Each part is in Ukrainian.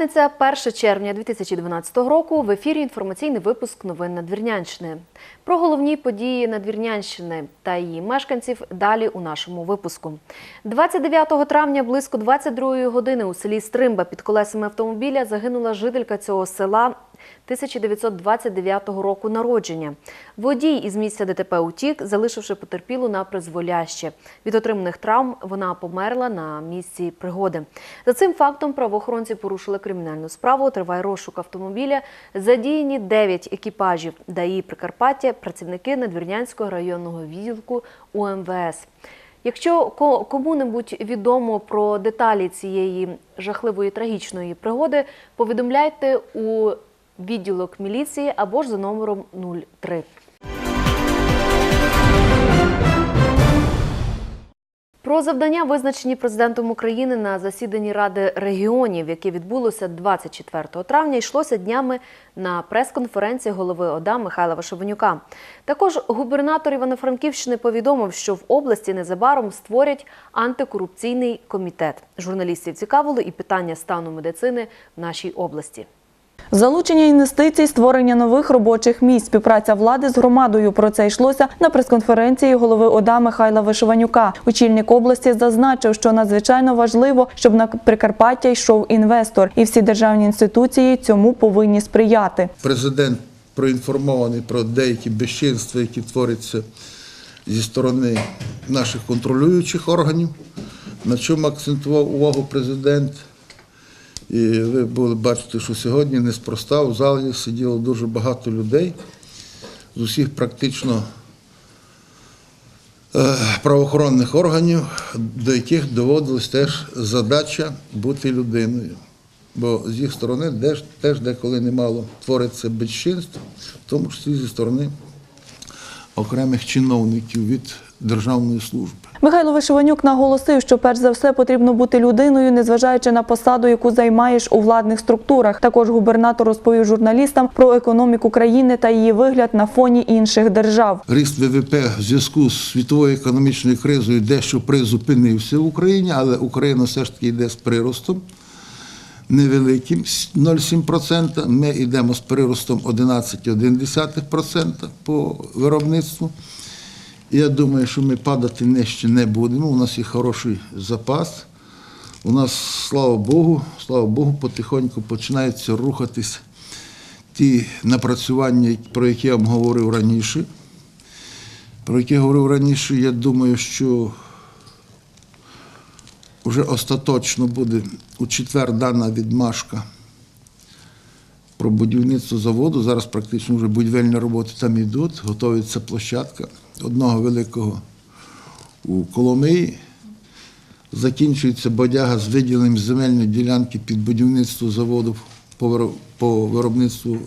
П'ятниця, 1 червня 2012 року. В ефірі інформаційний випуск новин Надвірнянщини. Про головні події Надвірнянщини та її мешканців далі у нашому випуску. 29 травня близько 22 години у селі Стримба під колесами автомобіля загинула жителька цього села 1929 року народження. Водій із місця ДТП утік, залишивши потерпілу на призволяще. Від отриманих травм вона померла на місці пригоди. За цим фактом правоохоронці порушили кримінальну справу. Триває розшук автомобіля. Задіяні 9 екіпажів ДАІ Прикарпаття, працівники Надвірнянського районного відділку УМВС. Якщо кому-небудь відомо про деталі цієї жахливої трагічної пригоди, повідомляйте у відділок міліції або ж за номером 03. Про завдання, визначені президентом України на засіданні Ради регіонів, яке відбулося 24 травня, йшлося днями на прес-конференції голови ОДА Михайла Вишевенюка. Також губернатор Івано-Франківщини повідомив, що в області незабаром створять антикорупційний комітет. Журналістів цікавило і питання стану медицини в нашій області. Залучення інвестицій, створення нових робочих місць, співпраця влади з громадою. Про це йшлося на прес-конференції голови ОДА Михайла Вишиванюка. Очільник області зазначив, що надзвичайно важливо, щоб на Прикарпаття йшов інвестор, і всі державні інституції цьому повинні сприяти. Президент проінформований про деякі безчинства, які творяться зі сторони наших контролюючих органів, на чому акцентував увагу президент. І ви були бачите, що сьогодні неспроста в залі сиділо дуже багато людей з усіх практично е, правоохоронних органів, до яких доводилась теж задача бути людиною. Бо з їх сторони теж, деколи немало твориться безчинств, в тому числі зі сторони окремих чиновників від державної служби. Михайло Вишиванюк наголосив, що перш за все потрібно бути людиною, незважаючи на посаду, яку займаєш у владних структурах. Також губернатор розповів журналістам про економіку країни та її вигляд на фоні інших держав. Ріст ВВП в зв'язку з світовою економічною кризою дещо призупинився в Україні, але Україна все ж таки йде з приростом невеликим 0,7%. Ми йдемо з приростом 11,1% по виробництву. Я думаю, що ми падати нижче не будемо. У нас є хороший запас. У нас, слава Богу, слава Богу, потихоньку починаються рухатись ті напрацювання, про які я вам говорив раніше. Про які я говорив раніше, я думаю, що вже остаточно буде у четвер дана відмашка про будівництво заводу. Зараз практично вже будівельні роботи там йдуть, готується площадка одного великого у Коломиї. Закінчується бодяга з виділенням земельної ділянки під будівництво заводу по виробництву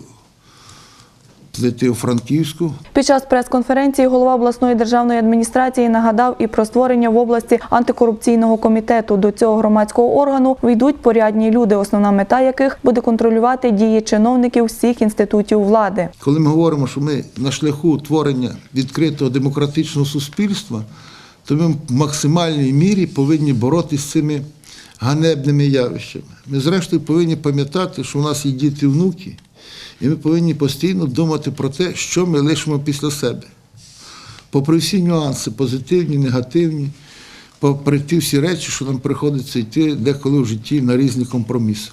плити у Франківську. Під час прес-конференції голова обласної державної адміністрації нагадав і про створення в області антикорупційного комітету. До цього громадського органу війдуть порядні люди, основна мета яких буде контролювати дії чиновників всіх інститутів влади. Коли ми говоримо, що ми на шляху творення відкритого демократичного суспільства, то ми в максимальній мірі повинні боротися з цими ганебними явищами. Ми, зрештою, повинні пам'ятати, що у нас є діти, внуки, і ми повинні постійно думати про те, що ми лишимо після себе. Попри всі нюанси, позитивні, негативні, попри ті всі речі, що нам приходиться йти деколи в житті на різні компроміси.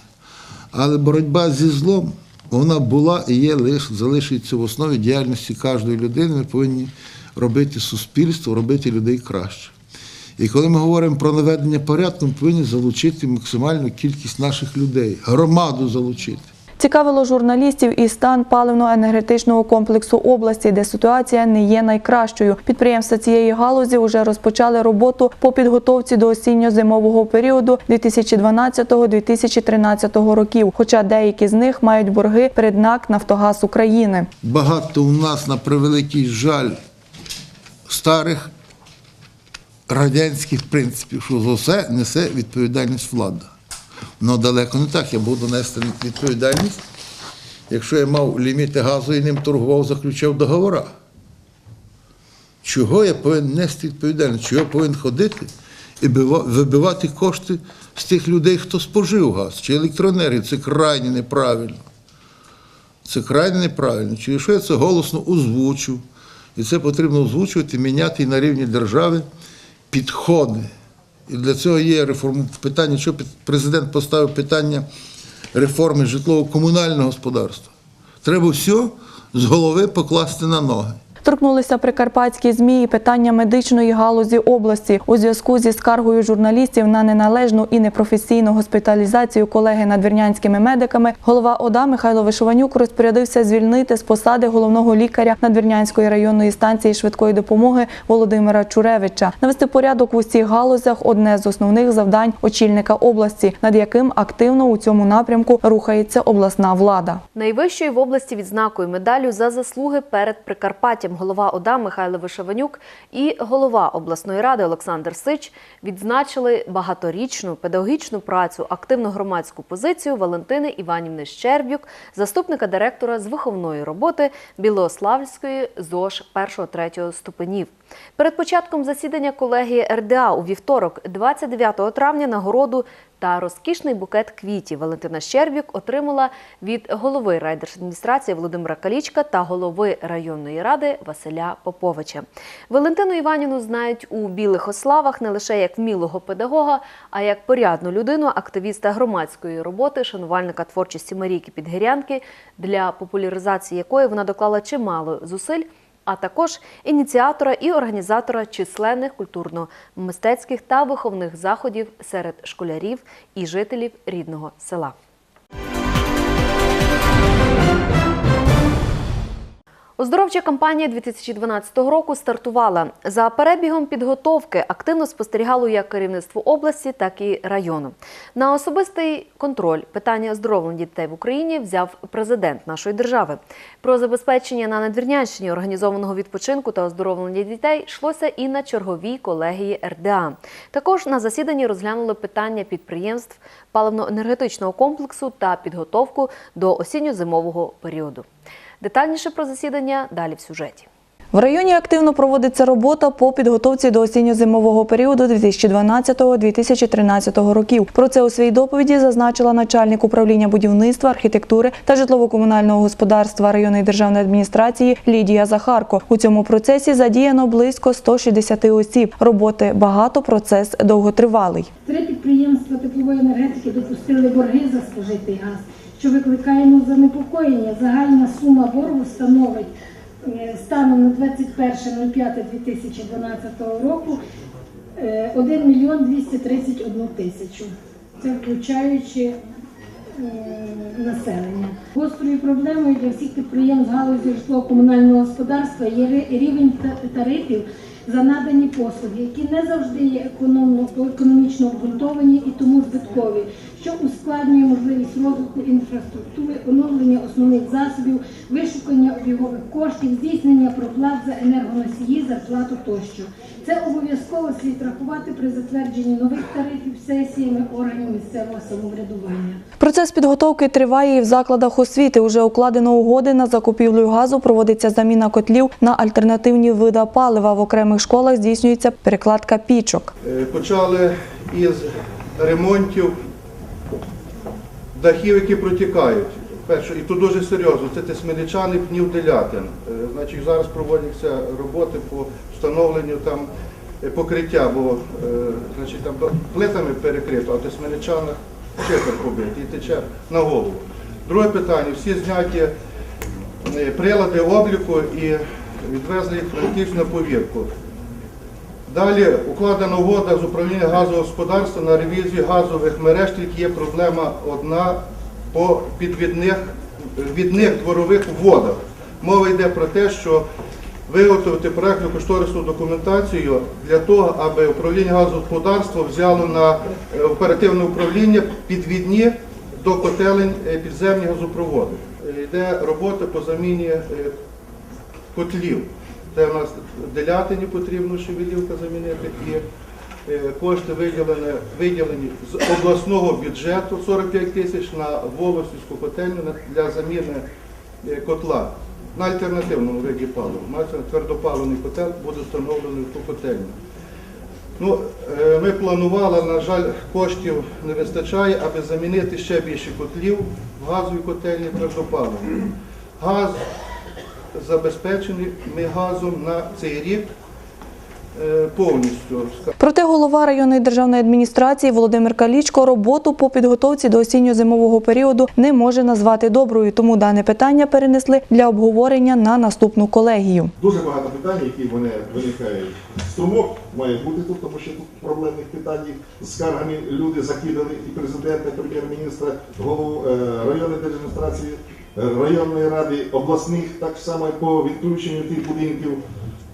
Але боротьба зі злом, вона була і є залишиться в основі діяльності кожної людини. Ми повинні робити суспільство, робити людей краще. І коли ми говоримо про наведення порядку, ми повинні залучити максимальну кількість наших людей, громаду залучити. Цікавило журналістів і стан паливно-енергетичного комплексу області, де ситуація не є найкращою. Підприємства цієї галузі вже розпочали роботу по підготовці до осінньо-зимового періоду 2012-2013 років. Хоча деякі з них мають борги перед НАК Нафтогаз України. Багато у нас, на превеликий жаль, старих радянських принципів, що за все несе відповідальність влада. Ну далеко не так. Я буду нести відповідальність, якщо я мав ліміти газу і ним торгував, заключав договори. Чого я повинен нести відповідальність? Чого я повинен ходити і вибивати кошти з тих людей, хто спожив газ чи електроенергію. Це крайне неправильно. Це крайне неправильно. Через що я це голосно озвучу. І це потрібно озвучувати, міняти і на рівні держави підходи. І для цього є реформ... питання, що президент поставив питання реформи житлово-комунального господарства. Треба все з голови покласти на ноги. Торкнулися прикарпатські змі і питання медичної галузі області у зв'язку зі скаргою журналістів на неналежну і непрофесійну госпіталізацію колеги надвірнянськими медиками. Голова ОДА Михайло Вишованюк розпорядився звільнити з посади головного лікаря Надвірнянської районної станції швидкої допомоги Володимира Чуревича. Навести порядок в усіх галузях одне з основних завдань очільника області, над яким активно у цьому напрямку рухається обласна влада. Найвищою в області відзнакою медаллю за заслуги перед Прикарпаттям голова ОДА Михайло Вишеванюк і голова обласної ради Олександр Сич відзначили багаторічну педагогічну працю, активну громадську позицію Валентини Іванівни Щербюк, заступника директора з виховної роботи Білославської ЗОЖ 1-3 ступенів. Перед початком засідання колегії РДА у вівторок, 29 травня, нагороду та розкішний букет квітів Валентина Щербюк отримала від голови райдержадміністрації Володимира Калічка та голови районної ради Василя Поповича. Валентину Іванівну знають у білих ославах не лише як вмілого педагога, а як порядну людину, активіста громадської роботи, шанувальника творчості Марійки Підгірянки, для популяризації якої вона доклала чимало зусиль а також ініціатора і організатора численних культурно-мистецьких та виховних заходів серед школярів і жителів рідного села. Оздоровча кампанія 2012 року стартувала. За перебігом підготовки активно спостерігало як керівництво області, так і району. На особистий контроль питання оздоровлення дітей в Україні взяв президент нашої держави. Про забезпечення на надвірнянщині організованого відпочинку та оздоровлення дітей йшлося і на черговій колегії РДА. Також на засіданні розглянули питання підприємств паливно-енергетичного комплексу та підготовку до осінньо-зимового періоду. Детальніше про засідання далі в сюжеті. В районі активно проводиться робота по підготовці до осінньо-зимового періоду 2012-2013 років. Про це у своїй доповіді зазначила начальник управління будівництва, архітектури та житлово-комунального господарства районної державної адміністрації Лідія Захарко. У цьому процесі задіяно близько 160 осіб. Роботи багато, процес довготривалий. Три підприємства теплової енергетики допустили борги за спожитий газ, що викликає ну, занепокоєння. Загальна сума боргу становить е, станом на 21.05.2012 року е, 1 мільйон 231 тисячу. Це включаючи е, населення. Гострою проблемою для всіх підприємств галузі житлово-комунального господарства є рівень та- тарифів за надані послуги, які не завжди є економічно обґрунтовані і тому збиткові, що ускладнює можливість розвитку інфраструктури, оновлення основних засобів, вишукання обігових коштів, здійснення проплат за енергоносії, зарплату тощо. Це обов'язково слід рахувати при затвердженні нових тарифів сесіями органів місцевого самоврядування. Процес підготовки триває і в закладах освіти. Уже укладено угоди на закупівлю газу, проводиться заміна котлів на альтернативні види палива. В окремих школах здійснюється перекладка пічок. Е, Почали із ремонтів дахів, які протікають. Перше, і тут дуже серйозно, це тисменичани пнів делятин. Е, Значить, зараз проводяться роботи по встановленню там е, покриття, бо е, значить, там плитами перекрито, а в тисменичанах шифер побитий і тече на голову. Друге питання, всі зняті прилади обліку і відвезли їх франківську на повірку. Далі укладена угода з управління газового господарства на ревізію газових мереж, тільки є проблема одна по підвідних відних дворових водах. Мова йде про те, що виготовити проектну кошторисну документацію для того, аби управління газового господарства взяло на е, оперативне управління підвідні до котелень е, підземні газопроводи. Е, Йде робота по заміні котлів. Це у нас делятині потрібно шевелівка замінити і е, кошти виділені, виділені з обласного бюджету 45 тисяч на Волосівську котельню для заміни е, котла на альтернативному виді палива. Мається твердопаливний котел буде встановлений в ту котельню. Ну, е, ми планували, на жаль, коштів не вистачає, аби замінити ще більше котлів в газові котельні твердопаливні. Газ забезпечений ми газом на цей рік е, повністю. Проте голова районної державної адміністрації Володимир Калічко роботу по підготовці до осінньо-зимового періоду не може назвати доброю, тому дане питання перенесли для обговорення на наступну колегію. Дуже багато питань, які вони виникають. Струмок має бути тут, тому що тут проблемних питань скаргами люди закидали і президента, і прем'єр-міністра, голову е, районної держадміністрації, районної ради, обласних, так само по відключенню тих будинків.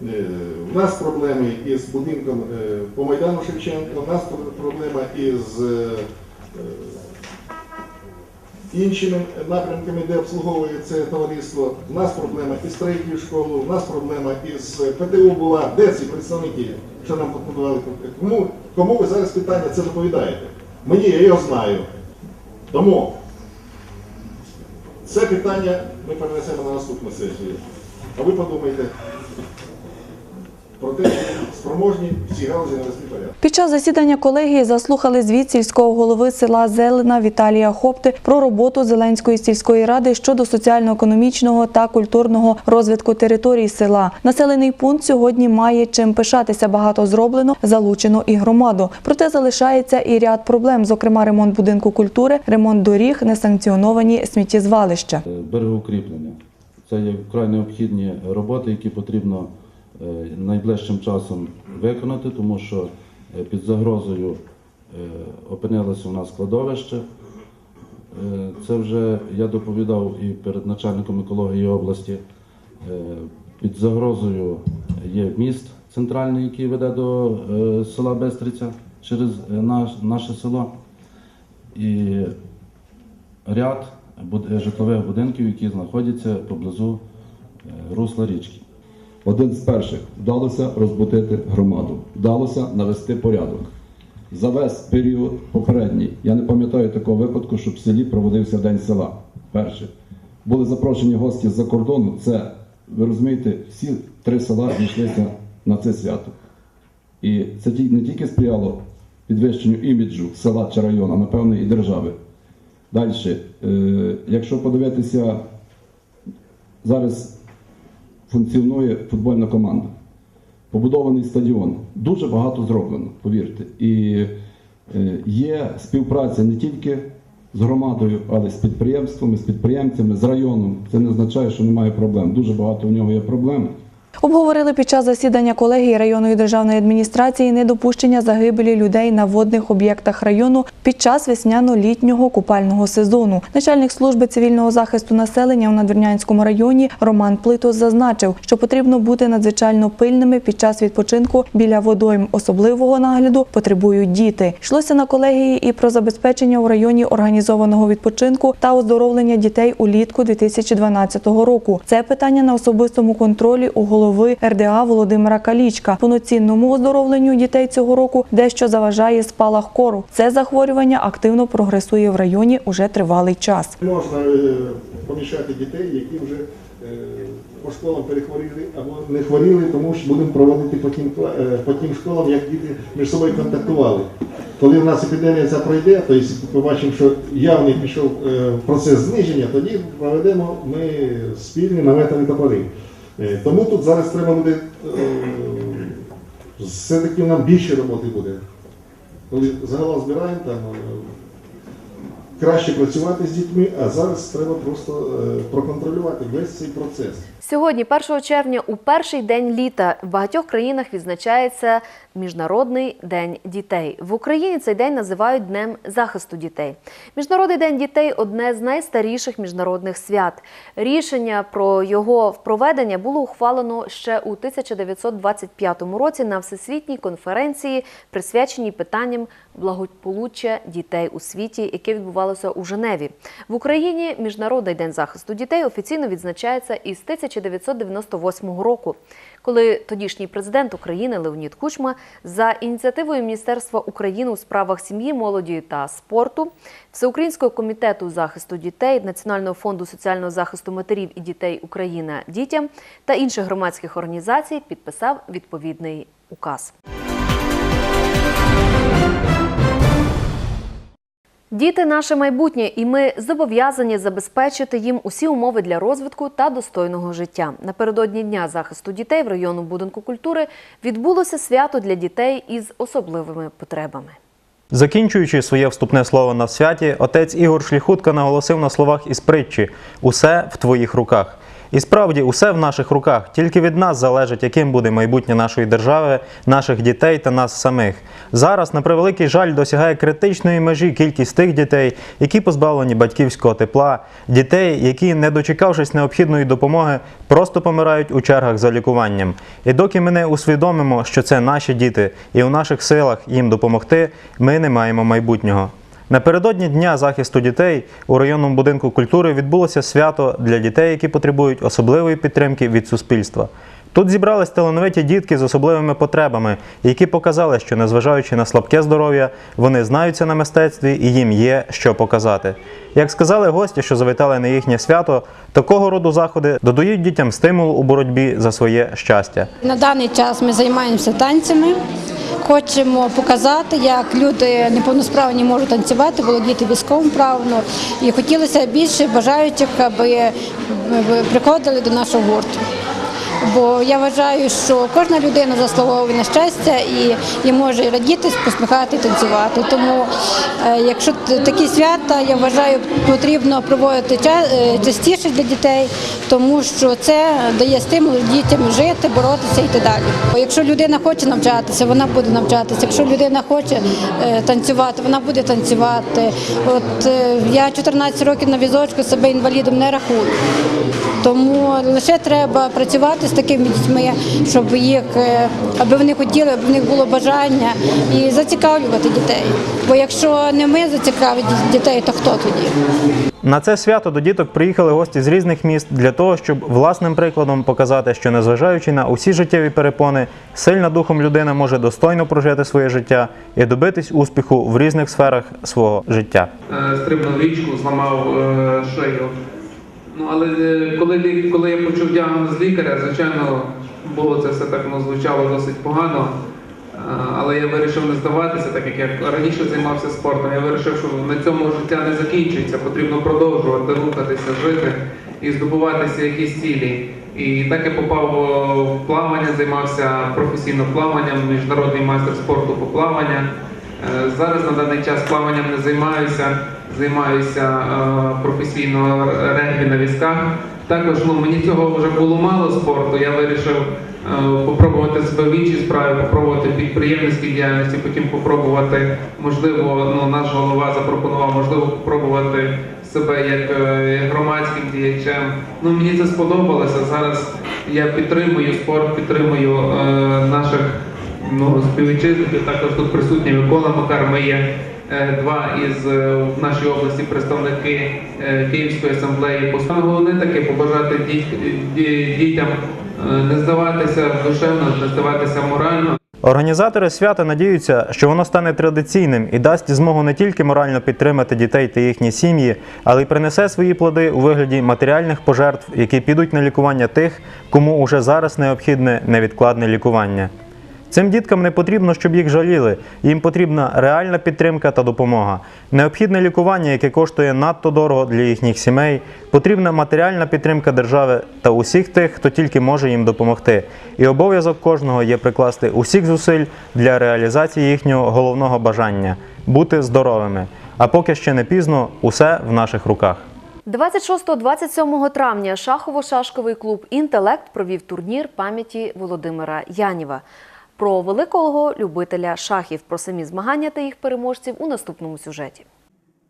Е, У нас проблеми із будинком е, по Майдану Шевченка, у нас проблема із е, іншими напрямками, де обслуговує це товариство. У нас проблема із третьою школою, у нас проблема із ПТУ була. Де ці представники, що нам пропонували? Кому, кому ви зараз питання це доповідаєте? Мені я його знаю. Тому це питання ми перенесемо на наступну сесію. А ви подумайте про те, що спроможні всі галузі навести порядок. Під час засідання колегії заслухали звіт сільського голови села Зелена Віталія Хопти про роботу Зеленської сільської ради щодо соціально-економічного та культурного розвитку території села. Населений пункт сьогодні має чим пишатися. Багато зроблено, залучено і громаду. Проте залишається і ряд проблем, зокрема ремонт будинку культури, ремонт доріг, несанкціоновані сміттєзвалища. Е, берегоукріплення. Це є вкрай необхідні роботи, які потрібно найближчим часом виконати, тому що е, під загрозою е, опинилося у нас складовище. Е, Це вже я доповідав і перед начальником екології області. Е, Під загрозою є міст центральний, який веде до е, села Бестриця через е, наше село. І ряд е, житлових будинків, які знаходяться поблизу е, русла річки. Один з перших вдалося розбудити громаду, вдалося навести порядок. За весь період попередній, я не пам'ятаю такого випадку, щоб в селі проводився День села. Перше. Були запрошені гості з-за кордону. Це, ви розумієте, всі три села зійшлися на це свято. І це не тільки сприяло підвищенню іміджу села чи району, а напевно і держави. Далі, е, якщо подивитися, зараз функціонує футбольна команда. Побудований стадіон. Дуже багато зроблено, повірте. І е, є співпраця не тільки з громадою, але й з підприємствами, з підприємцями, з районом. Це не означає, що немає проблем. Дуже багато в нього є проблем. Обговорили під час засідання колегії районної державної адміністрації недопущення загибелі людей на водних об'єктах району під час весняно-літнього купального сезону. Начальник служби цивільного захисту населення у Надвірнянському районі Роман Плитос зазначив, що потрібно бути надзвичайно пильними під час відпочинку біля водойм. Особливого нагляду потребують діти. Йшлося на колегії і про забезпечення у районі організованого відпочинку та оздоровлення дітей улітку 2012 року. Це питання на особистому контролі у голови РДА Володимира Калічка. Повноцінному оздоровленню дітей цього року дещо заважає спалах кору. Це захворювання активно прогресує в районі уже тривалий час. Можна е, поміщати дітей, які вже е, по школам перехворіли або не хворіли, тому що будемо проводити по тим, е, по тим школам, як діти між собою контактували. Коли в нас епідемія ця пройде, то якщо побачимо, що явний пішов процес зниження, тоді проведемо ми спільні наметові топори. Е, Тому тут зараз треба буде е, все-таки нам більше роботи буде. Коли загалом збираємо там. Краще працювати з дітьми, а зараз треба просто е, проконтролювати весь цей процес. Сьогодні, 1 червня, у перший день літа в багатьох країнах відзначається Міжнародний день дітей. В Україні цей день називають Днем захисту дітей. Міжнародний день дітей одне з найстаріших міжнародних свят. Рішення про його проведення було ухвалено ще у 1925 році на всесвітній конференції, присвяченій питанням благополуччя дітей у світі, яке відбувалося у Женеві. В Україні Міжнародний день захисту дітей офіційно відзначається із 1998 року, коли тодішній президент України Леонід Кучма за ініціативою Міністерства України у справах сім'ї, молоді та спорту, Всеукраїнського комітету захисту дітей, Національного фонду соціального захисту матерів і дітей Україна дітям та інших громадських організацій підписав відповідний указ. Діти наше майбутнє, і ми зобов'язані забезпечити їм усі умови для розвитку та достойного життя. Напередодні дня захисту дітей в районному будинку культури відбулося свято для дітей із особливими потребами. Закінчуючи своє вступне слово на святі, отець Ігор Шліхутка наголосив на словах із притчі Усе в твоїх руках. І справді, усе в наших руках. Тільки від нас залежить, яким буде майбутнє нашої держави, наших дітей та нас самих. Зараз, на превеликий жаль, досягає критичної межі кількість тих дітей, які позбавлені батьківського тепла, дітей, які, не дочекавшись необхідної допомоги, просто помирають у чергах за лікуванням. І доки ми не усвідомимо, що це наші діти, і у наших силах їм допомогти, ми не маємо майбутнього. Напередодні Дня захисту дітей у районному будинку культури відбулося свято для дітей, які потребують особливої підтримки від суспільства. Тут зібрались талановиті дітки з особливими потребами, які показали, що незважаючи на слабке здоров'я, вони знаються на мистецтві і їм є що показати. Як сказали гості, що завітали на їхнє свято, такого роду заходи додають дітям стимул у боротьбі за своє щастя. На даний час ми займаємося танцями. Хочемо показати, як люди неповносправні можуть танцювати, володіти військовим правно. І хотілося більше бажаючих, аби приходили до нашого гурту. Бо я вважаю, що кожна людина заслуговує на щастя і, і може радіти, посміхати, танцювати. Тому, е, якщо такі свята, я вважаю, потрібно проводити е, частіше для дітей, тому що це дає стимул дітям жити, боротися і йти далі. Якщо людина хоче навчатися, вона буде навчатися. Якщо людина хоче е, танцювати, вона буде танцювати. От я 14 років на візочку себе інвалідом не рахую. Тому лише треба працювати з такими дітьми, щоб їх, е, аби вони хотіли, аби в них було бажання і зацікавлювати дітей. Бо якщо не ми зацікавити дітей, то хто тоді? На це свято до діток приїхали гості з різних міст для того, щоб власним прикладом показати, що незважаючи на усі життєві перепони, сильна духом людина може достойно прожити своє життя і добитись успіху в різних сферах свого життя. Е, стрибнув річку, зламав е, шию. Ну, але е, коли, коли я почув діагноз лікаря, звичайно, було це все так ну, звучало досить погано. Е, Але я вирішив не здаватися, так як я раніше займався спортом. Я вирішив, що на цьому життя не закінчується, потрібно продовжувати рухатися, жити і здобуватися якісь цілі. І так я попав в плавання, займався професійно плаванням, міжнародний майстер спорту по плаванню. Е, Зараз на даний час плаванням не займаюся, займаюся е, професійно регбі на візках. Також ну, мені цього вже було мало спорту. Я вирішив е, попробувати себе в іншій справі, попробувати підприємницькій діяльності, потім попробувати, можливо, ну, наш голова запропонував, можливо, попробувати себе як, е, громадським діячем. Ну, мені це сподобалося. Зараз я підтримую спорт, підтримую е, наших ну, співвітчизників. Також тут присутні Микола Макар. Ми є е, два із е, в нашій області представники е, Київської асамблеї. Саме головне таке побажати дітям е, не здаватися душевно, не здаватися морально. Організатори свята надіються, що воно стане традиційним і дасть змогу не тільки морально підтримати дітей та їхні сім'ї, але й принесе свої плоди у вигляді матеріальних пожертв, які підуть на лікування тих, кому уже зараз необхідне невідкладне лікування. Цим діткам не потрібно, щоб їх жаліли. Їм потрібна реальна підтримка та допомога. Необхідне лікування, яке коштує надто дорого для їхніх сімей, потрібна матеріальна підтримка держави та усіх тих, хто тільки може їм допомогти. І обов'язок кожного є прикласти усіх зусиль для реалізації їхнього головного бажання бути здоровими. А поки ще не пізно, усе в наших руках. 26-27 травня шахово-шашковий клуб Інтелект провів турнір пам'яті Володимира Яніва. Про великого любителя шахів, про самі змагання та їх переможців у наступному сюжеті.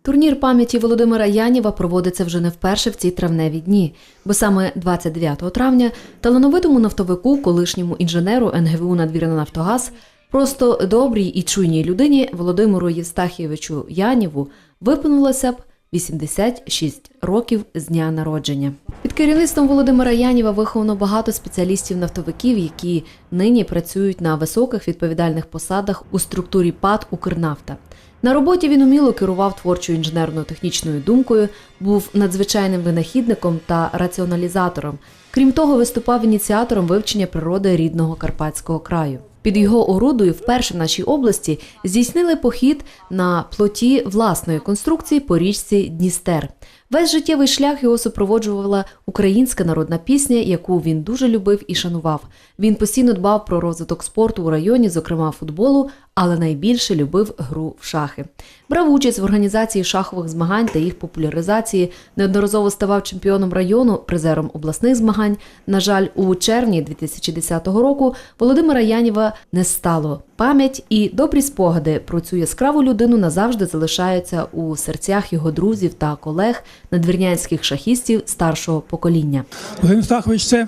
Турнір пам'яті Володимира Яніва проводиться вже не вперше в ці травневі дні, бо саме 29 травня талановитому нафтовику, колишньому інженеру НГВУ «Надвірна Нафтогаз, просто добрій і чуйній людині Володимиру Євстахійовичу Яніву виповнилося б 86 років з дня народження. Під керівництвом Володимира Яніва виховано багато спеціалістів-нафтовиків, які нині працюють на високих відповідальних посадах у структурі ПАД Укрнафта. На роботі він уміло керував творчою інженерно-технічною думкою, був надзвичайним винахідником та раціоналізатором. Крім того, виступав ініціатором вивчення природи рідного карпатського краю. Під його орудою вперше в нашій області здійснили похід на плоті власної конструкції по річці Дністер. Весь життєвий шлях його супроводжувала українська народна пісня, яку він дуже любив і шанував. Він постійно дбав про розвиток спорту у районі, зокрема футболу, але найбільше любив гру в шахи. Брав участь в організації шахових змагань та їх популяризації. Неодноразово ставав чемпіоном району, призером обласних змагань. На жаль, у червні 2010 року Володимира Яніва не стало. Пам'ять і добрі спогади про цю яскраву людину назавжди залишаються у серцях його друзів та колег, надвірнянських шахістів старшого покоління. Володимир Стахович це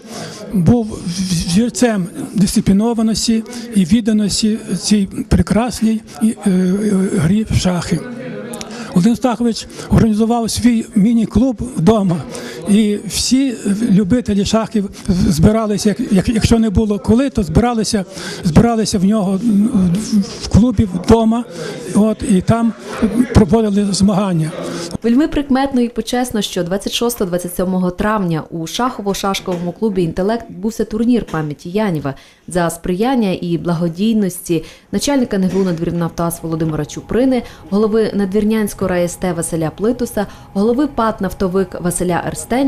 був зірцем дисциплінованості і відданості цій прекрасній е, е, грі в шахи. Володимир Стахович організував свій міні-клуб вдома, і всі любителі шахів збиралися, як- як- якщо не було коли, то збиралися, збиралися в нього в клубі вдома, от, і там проводили змагання. Вельми прикметно і почесно, що 26-27 травня у шахово-шашковому клубі Інтелект відбувся турнір пам'яті Яніва за сприяння і благодійності начальника НГУ «Надвірнафтогаз» Володимира Чуприни, голови Надвірнянського РАСТ Василя Плитуса, голови ПАТ «Нафтовик» Василя Ерстенюка,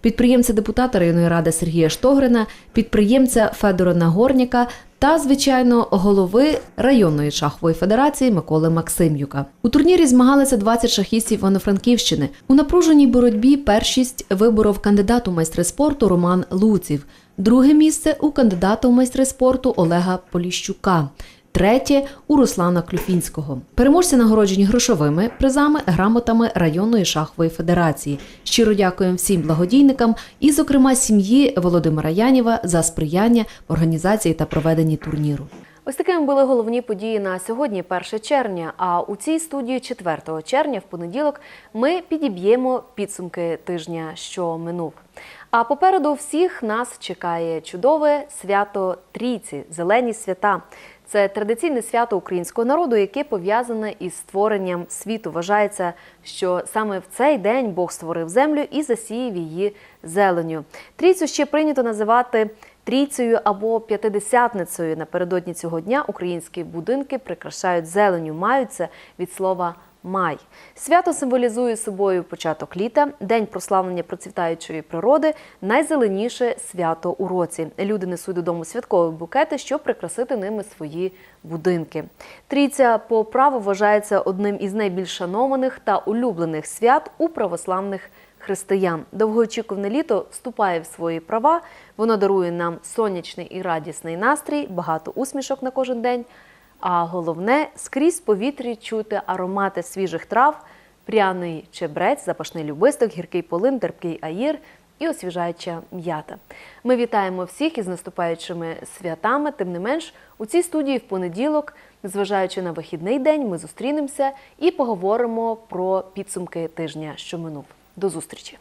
підприємця депутата районної ради Сергія Штогрина, підприємця Федора Нагорніка та, звичайно, голови районної шахової федерації Миколи Максимюка. У турнірі змагалися 20 шахістів Івано-Франківщини. У напруженій боротьбі першість виборов кандидат у майстри спорту Роман Луців, друге місце у кандидата у майстри спорту Олега Поліщука. Третє у Руслана Клюфінського. Переможці нагороджені грошовими призами, грамотами районної шахової федерації. Щиро дякуємо всім благодійникам і, зокрема, сім'ї Володимира Яніва за сприяння в організації та проведенні турніру. Ось такими були головні події на сьогодні, 1 червня. А у цій студії 4 червня, в понеділок, ми підіб'ємо підсумки тижня, що минув. А попереду всіх нас чекає чудове свято Трійці, зелені свята. Це традиційне свято українського народу, яке пов'язане із створенням світу. Вважається, що саме в цей день Бог створив землю і засіяв її зеленю. Трійцю ще прийнято називати трійцею або п'ятидесятницею. Напередодні цього дня українські будинки прикрашають зеленю, маються від слова. Май свято символізує собою початок літа, день прославлення процвітаючої природи, найзеленіше свято у році. Люди несуть додому святкові букети, щоб прикрасити ними свої будинки. Трійця по праву вважається одним із найбільш шанованих та улюблених свят у православних християн. Довгоочікуване літо вступає в свої права. Воно дарує нам сонячний і радісний настрій, багато усмішок на кожен день. А головне скрізь повітрі чути аромати свіжих трав, пряний чебрець, запашний любисток, гіркий полин, терпкий аїр і освіжаюча м'ята. Ми вітаємо всіх із наступаючими святами. Тим не менш, у цій студії в понеділок, незважаючи на вихідний день, ми зустрінемося і поговоримо про підсумки тижня, що минув. До зустрічі!